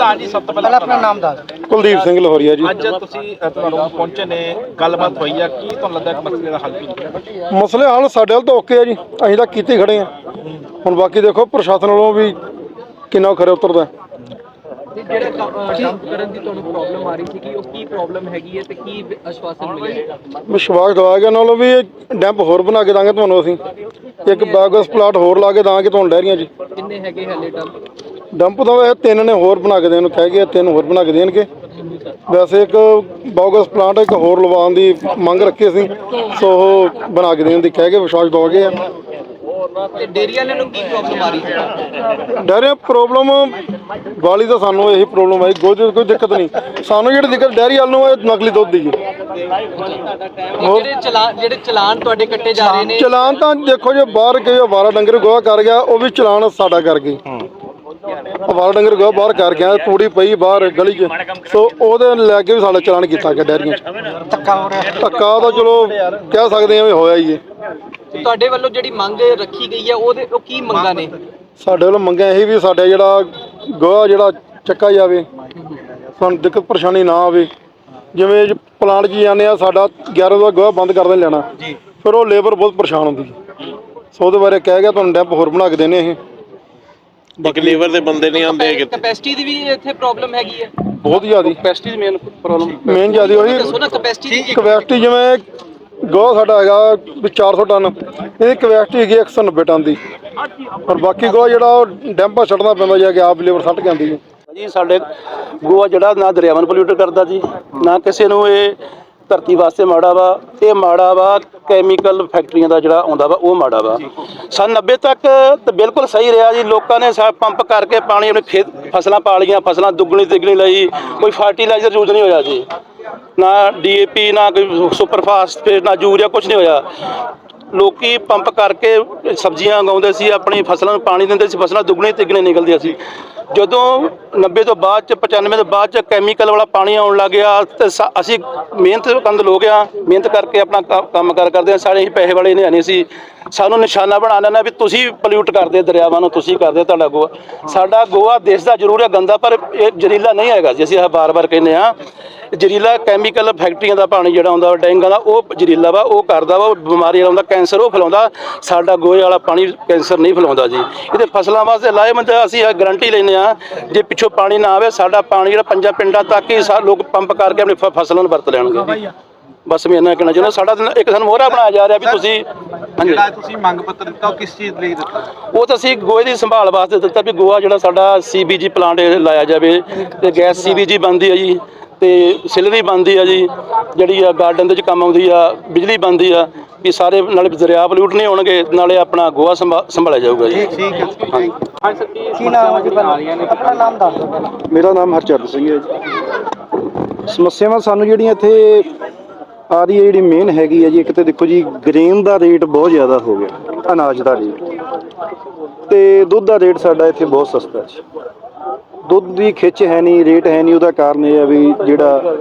ਹਾਂਜੀ ਸਭ ਤੋਂ ਪਹਿਲਾਂ ਆਪਣਾ ਨਾਮ ਦੱਸ ਕੁਲਦੀਪ ਸਿੰਘ ਲੋਹਰੀਆ ਜੀ। ਅੱਜ ਤੁਸੀਂ ਤੁਹਾਨੂੰ ਪਹੁੰਚੇ ਨੇ ਗੱਲਬਾਤ ਹੋਈ ਆ ਕੀ ਤੁਹਾਨੂੰ ਲੱਗਦਾ ਕਿ ਮਸਲੇ ਦਾ ਹੱਲ ਕੀ ਹੋਊਗਾ? ਮਸਲੇ ਹਾਲ ਸਾਡੇ ਵੱਲ ਤਾਂ ਓਕੇ ਆ ਜੀ ਅਸੀਂ ਤਾਂ ਕੀਤੇ ਖੜੇ ਆ। ਹੁਣ ਬਾਕੀ ਦੇਖੋ ਪ੍ਰਸ਼ਾਸਨ ਵੱਲੋਂ ਵੀ ਕਿੰਨਾ ਖਰੇ ਉਤਰਦਾ। ਜਿਹੜਾ ਕੰਮ ਕਰਨ ਦੀ ਤੁਹਾਨੂੰ ਪ੍ਰੋਬਲਮ ਆ ਰਹੀ ਸੀ ਕਿ ਉਹ ਕੀ ਪ੍ਰੋਬਲਮ ਹੈਗੀ ਹੈ ਤੇ ਕੀ ਆਸ਼ਵਾਸਨ ਮਿਲਿਆ ਵਿਸ਼ਵਾਸ ਦਵਾ ਗਿਆ ਨਾਲੋਂ ਵੀ ਇਹ ਡੈਂਪ ਹੋਰ ਬਣਾ ਕੇ ਦਾਂਗੇ ਤੁਹਾਨੂੰ ਅਸੀਂ। ਇੱਕ ਬਾਗਸ ਪਲਾਟ ਹੋਰ ਲਾ ਕੇ ਦਾਂਗੇ ਤੁਹਾਨੂੰ ਡੈਰੀਆਂ ਜੀ। ਕਿੰਨੇ ਹੈਗੇ ਹਲੇ ਟਮ ਡੰਪ ਤਾਂ ਇਹ ਤਿੰਨ ਨੇ ਹੋਰ ਬਣਾ ਕੇ ਦੇਣ ਨੂੰ ਕਹਿ ਗਏ ਤਿੰਨ ਹੋਰ ਬਣਾ ਕੇ ਦੇਣਗੇ। ਵੈਸੇ ਇੱਕ ਬਾਗਸ ਪਲਾਂਟ ਇੱਕ ਹੋਰ ਲਵਾਉਣ ਦੀ ਮੰਗ ਰੱਖੀ ਅਸੀਂ ਸੋ ਉਹ ਬਣਾ ਕੇ ਦੇਣ ਦੀ ਕਹਿ ਕੇ ਵਿਸ਼ਵਾਸ ਦਵਾ ਗਏ ਆ। ਤੇ ਡੇਰੀ ਵਾਲਿਆਂ ਨੂੰ ਕੀ ਪ੍ਰੋਬਲਮ ਆ ਰਹੀ ਹੈ? ਡੈਰੀ ਪ੍ਰੋਬਲਮ ਵਾਲੀ ਤਾਂ ਸਾਨੂੰ ਇਹੀ ਪ੍ਰੋਬਲਮ ਆਈ ਕੋਈ ਕੋਈ ਦਿੱਕਤ ਨਹੀਂ। ਸਾਨੂੰ ਜਿਹੜੀ ਦਿੱਕਤ ਡੈਰੀ ਵਾਲ ਨੂੰ ਇਹ ਨਕਲੀ ਦੁੱਧ ਦੀ ਹੈ। ਜਿਹੜੇ ਚਲਾਨ ਜਿਹੜੇ ਚਲਾਨ ਤੁਹਾਡੇ ਕੱਟੇ ਜਾ ਰਹੇ ਨੇ ਚਲਾਨ ਤਾਂ ਦੇਖੋ ਜੇ ਬਾਹਰ ਕੋਈ ਅਵਾਰਾ ਡੰਗਰ ਗੋਹਾ ਕਰ ਗਿਆ ਉਹ ਵੀ ਚਲਾਨ ਸਾਡਾ ਕਰ ਗਈ ਅਵਾਰਾ ਡੰਗਰ ਗੋਹਾ ਬਾਹਰ ਕਰ ਗਿਆ ਤੂੜੀ ਪਈ ਬਾਹਰ ਗਲੀ 'ਚ। ਸੋ ਉਹਦੇ ਲੈ ਕੇ ਵੀ ਸਾਡਾ ਚਲਾਨ ਕੀਤਾ ਗਿਆ ਡੈਰੀਆਂ 'ਚ ਧੱਕਾ ਹੋ ਰਿਹਾ। ਧੱਕਾ ਤਾਂ ਚਲੋ ਕਹਿ ਸਕਦੇ ਆ ਵੀ ਹੋਇਆ ਹੀ ਹੈ। ਤੁਹਾਡੇ ਵੱਲੋਂ ਜਿਹੜੀ ਮੰਗ ਰੱਖੀ ਗਈ ਹੈ ਉਹਦੇ ਉਹ ਕੀ ਮੰਗਾਂ ਨੇ? ਸਾਡੇ ਵੱਲੋਂ ਮੰਗਿਆ ਇਹ ਵੀ ਸਾਡਾ ਜਿਹੜਾ ਗੋਹਾ ਜਿਹੜਾ ਚੱਕਾ ਜਾਵੇ ਸਾਨੂੰ ਦਿੱਕਤ ਪਰੇਸ਼ਾਨੀ ਨਾ ਆਵੇ। ਜਿਵੇਂ ਜ- ਪਲਾਂਟ 'ਚ ਜਾਂਦੇ ਆ ਸਾਡਾ 11 ਦਾ ਗੋਹਾ ਬੰਦ ਕਰ ਦੇ ਲੈਣਾ। ਜੀ। ਫਿਰ ਉਹ ਲੇਬਰ ਬਹੁਤ ਪਰੇਸ਼ਾਨ ਹੁੰਦੀ। ਸੋ ਉਹਦੇ ਬਾਰੇ ਕਹਿ ਗਿਆ ਤੁਹਾਨੂੰ ਡੈਂਪ ਹੋਰ ਬਣਾ ਕੇ ਦੇਣੇ ਇਹ ਇੱਕ ਲੀਵਰ ਦੇ ਬੰਦੇ ਨਹੀਂ ਆਉਂਦੇ ਕਿਤੇ। ਕਪੈਸਿਟੀ ਦੀ ਵੀ ਇੱਥੇ ਪ੍ਰੋਬਲਮ ਹੈਗੀ ਹੈ ਬਹੁਤ ਜ਼ਿਆਦੀ। ਕਪੈਸਿਟੀ ਦੀ ਮੇਨ ਪ੍ਰੋਬਲਮ ਮੇਨ ਜ਼ਿਆਦੀ ਉਹੀ ਦੱਸੋ ਨਾ ਕਪੈਸਿਟੀ ਦੀ ਕਵੈਸਟੀ ਜਿਵੇਂ ਗੋਹਾ ਸਾਡਾ ਹੈਗਾ ਵੀ 400 ਟਨ। ਇਹਦੀ ਕਵੈਸਟੀ ਹੈਗੀ 190 ਟਨ ਦੀ। ਪਰ ਬਾਕੀ ਗੋਹਾ ਜਿਹੜਾ ਉਹ ਡੈਂਪਾ ਛੱਡਣਾ ਪੈਂਦਾ ਜਾ ਕੇ ਆਪ ਲੇਬਰ ਸੱਟ ਕੇ ਆਉਂਦੀ ਹੈ। ਜੀ ਸਾਡੇ ਗੋਆ ਜਿਹੜਾ ਨਾ ਦਰਿਆਵਾਂ ਨੂੰ ਪੋਲਿਊਟ ਕਰਦਾ ਜੀ ਨਾ ਕਿਸੇ ਨੂੰ ਇਹ ਧਰਤੀ ਵਾਸਤੇ ਮਾੜਾ ਵਾ, ਇਹ ਮਾੜਾ ਵਾ ਕੈਮੀਕਲ ਫੈਕਟਰੀਆਂ ਦਾ ਜਿਹੜਾ ਆਉਂਦਾ ਵਾ, ਉਹ ਮਾੜਾ ਵਾ। ਸਨ 90 ਤੱਕ ਤਾਂ ਬਿਲਕੁਲ ਸਹੀ ਰਿਹਾ ਜੀ। ਲੋਕਾਂ ਨੇ ਸਾ ਪੰਪ ਕਰਕੇ ਪਾਣੀ ਆਪਣੇ ਖੇਤ ਫਸਲਾਂ ਪਾ ਲਈਆਂ, ਫਸਲਾਂ ਦੁੱਗਣੀ ਤਿੱਗਣੀ ਲਈ। ਕੋਈ ਫਰਟੀਲਾਈਜ਼ਰ ਯੂਜ਼ ਨਹੀਂ ਹੋਇਆ ਜੀ। ਨਾ ਡੀਏਪੀ ਨਾ ਕੋਈ ਸੁਪਰ ਫਾਸਫੇਟ ਨਾ ਯੂਰੀਆ ਕੁਝ ਨਹੀਂ ਹੋਇਆ। ਲੋਕੀ ਪੰਪ ਕਰਕੇ ਸਬਜ਼ੀਆਂ ਉਗਾਉਂਦੇ ਸੀ, ਆਪਣੀ ਫਸਲਾਂ ਨੂੰ ਪਾਣੀ ਦਿੰਦੇ ਸੀ, ਫਸਲਾਂ ਦੁੱਗਣੀ ਤਿੱਗਣੀ ਨਿਕਲਦੀਆਂ ਸੀ। ਜਦੋਂ 90 ਤੋਂ ਬਾਅਦ ਚ 95 ਤੋਂ ਬਾਅਦ ਚ ਕੈਮੀਕਲ ਵਾਲਾ ਪਾਣੀ ਆਉਣ ਲੱਗ ਗਿਆ ਤੇ ਸਾ- ਅਸੀਂ ਮਿਹਨਤ ਕੰਦ ਲੋਕ ਆ ਮਿਹਨਤ ਕਰਕੇ ਆਪਣਾ ਕ- ਕੰਮ ਕਾਰ ਕਰਦੇ ਆ ਸਾਰੇ ਅਸੀਂ ਪੈਸੇ ਵਾਲੇ ਨੇ ਨਹੀਂ ਸੀ। ਸਾਨੂੰ ਨਿਸ਼ਾਨਾ ਬਣਾ ਲੈਣਾ ਵੀ ਤੁਸੀਂ ਪੋਲਿਊਟ ਕਰਦੇ ਦਰਿਆਵਾਂ ਨੂੰ ਤੁਸੀਂ ਕਰਦੇ ਤੁਹਾਡਾ ਗੋਆ। ਸਾਡਾ ਗੋਆ ਦੇਸ਼ ਦਾ ਜ਼ਰੂਰ ਹੈ ਗੰਦਾ ਪਰ ਇਹ ਜ਼ਹਿਰੀਲਾ ਨਹੀਂ ਹੈਗਾ ਜੀ ਅਸੀਂ ਇਹ ਬਾਰ-ਬਾਰ ਕਹਿੰਦੇ ਆ ਜ਼ਹਿਰੀਲਾ ਕੈਮੀਕਲ ਫੈਕਟਰੀਆਂ ਦਾ ਪਾਣੀ ਜਿਹੜਾ ਆਉਂਦਾ ਵਾ ਡੈਂਗਾ ਦਾ ਉਹ ਜ਼ਹਿਰੀਲਾ ਵਾ ਉਹ ਕਰਦਾ ਵਾ ਉਹ ਬਿਮਾਰੀ ਲਾਉਂਦਾ ਕੈਂਸਰ ਉਹ ਫੈਲਾਉਂਦਾ। ਸਾਡਾ ਗੋਹੇ ਵਾਲਾ ਪਾਣੀ ਕੈਂਸਰ ਨਹੀਂ ਫੈਲਾਉਂਦਾ ਜੀ। ਇਹਦੇ ਫਸਲਾਂ ਵਾਸਤੇ ਲਾਹੇਮੰਦ ਹੈ, ਅਸੀਂ ਇਹ ਗਾਰੰਟੀ ਲੈਂਦੇ ਆ ਜੇ ਪਿੱਛੋਂ ਪਾਣੀ ਨਾ ਆਵੇ ਸਾਡਾ ਪਾਣੀ ਜਿਹੜਾ ਪੰਜਾਂ ਪਿੰਡਾਂ ਤੱਕ ਹੀ ਸਾ ਲੋਕ ਪੰਪ ਕਰਕੇ ਆਪਣੀ ਫ- ਫਸਲਾਂ ਨੂੰ ਵਰਤ ਲੈਣਗੇ। ਬਸ ਮੈਂ ਇਹਨਾਂ ਕਹਿਣਾ ਚਾਹੁੰਦਾ ਸਾਡਾ ਤਾਂ ਇੱਕ ਸਾਨੂੰ ਮੋਹਰਾ ਬਣਾਇਆ ਜਾ ਰਿਹਾ ਵੀ ਤੁਸੀਂ ਹਾਂਜੀ। ਜਿਹੜਾ ਤੁਸੀਂ ਮੰਗ ਪੱਤਰ ਦਿੱਤਾ ਉਹ ਕਿਸ ਚੀਜ਼ ਲਈ ਦਿੱਤਾ? ਉਹ ਤਾਂ ਅਸੀਂ ਗੋਏ ਦੀ ਸੰਭਾਲ ਵਾਸਤੇ ਦਿੱਤਾ ਵੀ ਗੋਆ ਜਿਹੜਾ ਸਾਡਾ ਸੀਬੀਜੀ ਪਲਾਂਟ ਲਾਇਆ ਜਾਵੇ ਤੇ ਗੈਸ ਸੀਬੀਜੀ ਬਣਦੀ ਹੈ ਜੀ। ਤੇ ਸਿਲਰੀ ਬਣਦੀ ਆ ਜੀ ਜਿਹੜੀ ਆ ਗਾਰਡਨ ਦੇ ਵਿੱਚ ਕੰਮ ਆਉਂਦੀ ਆ ਬਿਜਲੀ ਬਣਦੀ ਆ ਵੀ ਸਾਰੇ ਨਾਲੇ ਦਰਿਆ ਪਲੂਟ ਨਹੀਂ ਹੋਣਗੇ ਨਾਲੇ ਆਪਣਾ ਗੋਆ ਸੰਭਾ- ਸੰਭਾਲਿਆ ਜਾਊਗਾ ਜੀ। ਠੀਕ ਹੈ ਹਾਂਜੀ। ਕੀ ਨਾਮ ਹੈ ਜੀ ਪਹਿਲਾਂ ਆਪਣਾ? ਨਾਮ ਦੱਸ ਦਿਓ ਪਹਿਲਾਂ। ਮੇਰਾ ਨਾਮ ਹਰਚਰਨ ਸਿੰਘ ਹੈ ਜੀ। ਸਮੱਸਿਆਵਾਂ ਸਾਨੂੰ ਜਿਹੜੀਆਂ ਇੱਥੇ ਆ ਰਹੀ ਹੈ ਜਿਹੜੀ ਮੇਨ ਹੈਗੀ ਹੈ ਜੀ ਇੱਕ ਤੇ ਦੇਖੋ ਜੀ ਗ੍ਰੇਨ ਦਾ ਰੇਟ ਬਹੁਤ ਜ਼ਿਆਦਾ ਹੋ ਗਿਆ ਅਨਾਜ ਦਾ ਰੇਟ ਤੇ ਦੁੱਧ ਦਾ ਰੇਟ ਸਾਡਾ ਇੱਥੇ ਬਹੁਤ ਸਸਤਾ ਹੈ ਦੁੱਧ ਦੀ ਖਿੱਚ ਹੈ ਨਹੀਂ, ਰੇਟ ਹੈ ਨਹੀਂ, ਉਹਦਾ ਕਾਰਨ ਇਹ ਆ ਵੀ ਜਿਹੜਾ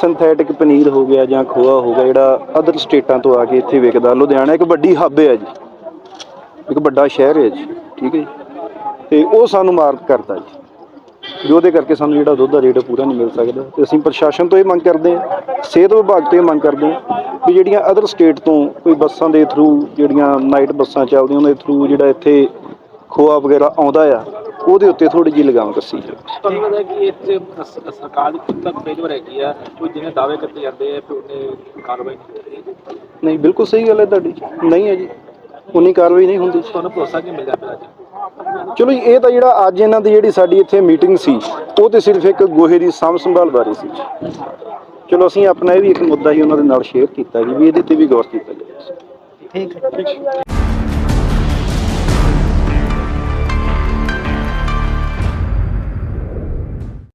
ਸਿੰਥੈਟਿਕ ਪਨੀਰ ਹੋ ਗਿਆ ਜਾਂ ਖੋਆ ਹੋ ਗਿਆ, ਜਿਹੜਾ ਅਦਰ ਸਟੇਟਾਂ ਤੋਂ ਆ ਕੇ ਇੱਥੇ ਵਿਕਦਾ। ਲੁਧਿਆਣਾ ਇੱਕ ਵੱਡੀ ਹੱਬ ਹੈ ਜੀ। ਇੱਕ ਵੱਡਾ ਸ਼ਹਿਰ ਹੈ ਜੀ, ਠੀਕ ਹੈ ਜੀ। ਤੇ ਉਹ ਸਾਨੂੰ ਮਾਰ ਕਰਦਾ ਜੀ। ਵੀ ਉਹਦੇ ਕਰਕੇ ਸਾਨੂੰ ਜਿਹੜਾ ਦੁੱਧ ਦਾ ਰੇਟ ਪੂਰਾ ਨਹੀਂ ਮਿਲ ਸਕਦਾ। ਤੇ ਅਸੀਂ ਪ੍ਰਸ਼ਾਸਨ ਤੋਂ ਇਹ ਮੰਗ ਕਰਦੇ ਹਾਂ, ਸਿਹਤ ਵਿਭਾਗ ਤੋਂ ਇਹ ਮੰਗ ਕਰਦੇ ਹਾਂ ਵੀ ਜਿਹੜੀਆਂ ਅਦਰ ਸਟੇਟ ਤੋਂ ਕੋਈ ਬੱਸਾਂ ਦੇ ਥਰੂ ਜਿਹੜੀਆਂ ਨਾਈਟ ਬੱਸਾਂ ਚੱਲਦੀਆਂ, ਉਹਦੇ ਥਰੂ ਜਿਹੜਾ ਇੱਥੇ ਖੋਆ ਵਗੈਰਾ ਆਉਂਦਾ ਆ ਉਹਦੇ ਉੱਤੇ ਥੋੜੀ ਜਿਹੀ ਲਗਾਮ ਕੱਸੀ ਜਾਵੇ। ਤੁਹਾਨੂੰ ਲੱਗਦਾ ਕਿ 'ਚ ਸ- ਸਰਕਾਰ ਦੀ ਕਿੰਨਾ ਫੇਲਰ ਹੈਗੀ ਆ? ਕੋਈ ਜਿਹਨੇ ਦਾਅਵੇ ਕਰਦੇ ਜਾਂਦੇ ਆ ਕਿ ਉਹਨੇ ਕਾਰਵਾਈ ਨਹੀਂ ਕੀਤੀ? ਨਹੀਂ ਬਿਲਕੁਲ ਸਹੀ ਗੱਲ ਹੈ ਤੁਹਾਡੀ। ਨਹੀਂ ਹੈ ਜੀ। ਉਨੀ ਕਾਰਵਾਈ ਨਹੀਂ ਹੁੰਦੀ। ਤੁਹਾਨੂੰ ਭਰੋਸਾ ਕਿ ਮਿਲ ਜਾਂਦਾ ਅੱਜ? ਚਲੋ ਜੀ, ਇਹ ਤਾਂ ਜਿਹੜਾ ਅੱਜ ਇਹਨਾਂ ਦੀ ਜਿਹੜੀ ਸਾਡੀ ਇੱਥੇ ਮੀਟਿੰਗ ਸੀ ਉਹ ਤੇ ਸਿਰਫ ਇੱਕ ਗੋਹੇ ਦੀ ਸਾਂਭ ਸੰਭਾਲ ਬਾਰੇ ਸੀ। ਚਲੋ ਅਸੀਂ ਆਪਣਾ ਇਹ ਵੀ ਇੱਕ ਮੁੱਦਾ ਹੀ ਉਹਨਾਂ ਦੇ ਨਾਲ ਸ਼ੇਅਰ ਕੀਤਾ ਜੀ ਵੀ ਇਹਦੇ ਤੇ ਵੀ ਗੌਰ ਕੀਤਾ ਜਾਵੇ। ਠੀਕ ਹੈ।